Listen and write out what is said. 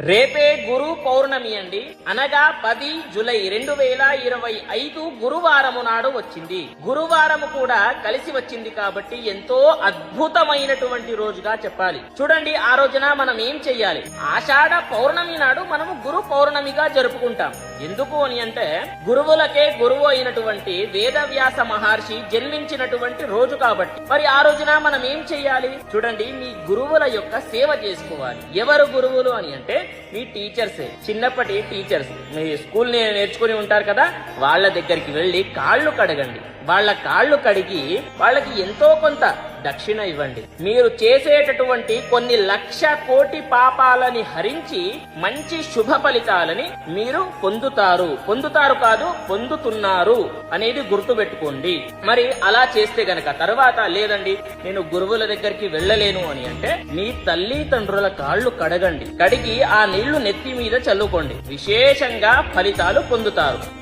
రేపే గురు పౌర్ణమి అండి. అనగా పది జులై రెండు వేల ఇరవై ఐదు గురువారము నాడు వచ్చింది. గురువారము కూడా కలిసి వచ్చింది కాబట్టి ఎంతో అద్భుతమైనటువంటి రోజుగా చెప్పాలి. చూడండి ఆ రోజున మనం ఏం చెయ్యాలి? ఆషాఢ పౌర్ణమి నాడు మనము గురు పౌర్ణమిగా జరుపుకుంటాం. ఎందుకు అని అంటే గురువులకే గురువు అయినటువంటి వేదవ్యాస మహర్షి జన్మించినటువంటి రోజు కాబట్టి. మరి ఆ రోజున మనం ఏం చెయ్యాలి చూడండి మీ గురువుల యొక్క సేవ చేసుకోవాలి. ఎవరు గురువులు అని అంటే మీ టీచర్సే చిన్నప్పటి టీచర్స్. మీ స్కూల్ నేర్చుకుని ఉంటారు కదా వాళ్ళ దగ్గరికి వెళ్ళి కాళ్ళు కడగండి. వాళ్ళ కాళ్ళు కడిగి వాళ్ళకి ఎంతో కొంత దక్షిణ ఇవ్వండి. మీరు చేసేటటువంటి కొన్ని లక్ష కోటి పాపాలని హరించి మంచి శుభ ఫలితాలని మీరు పొందుతారు. పొందుతారు కాదు పొందుతున్నారు అనేది గుర్తుపెట్టుకోండి. మరి అలా చేస్తే గనక తర్వాత లేదండి నేను గురువుల దగ్గరికి వెళ్ళలేను అని అంటే మీ తల్లి తండ్రుల కాళ్ళు కడగండి. కడిగి ఆ నీళ్ళు నెత్తి మీద చల్లుకోండి. విశేషంగా ఫలితాలు పొందుతారు.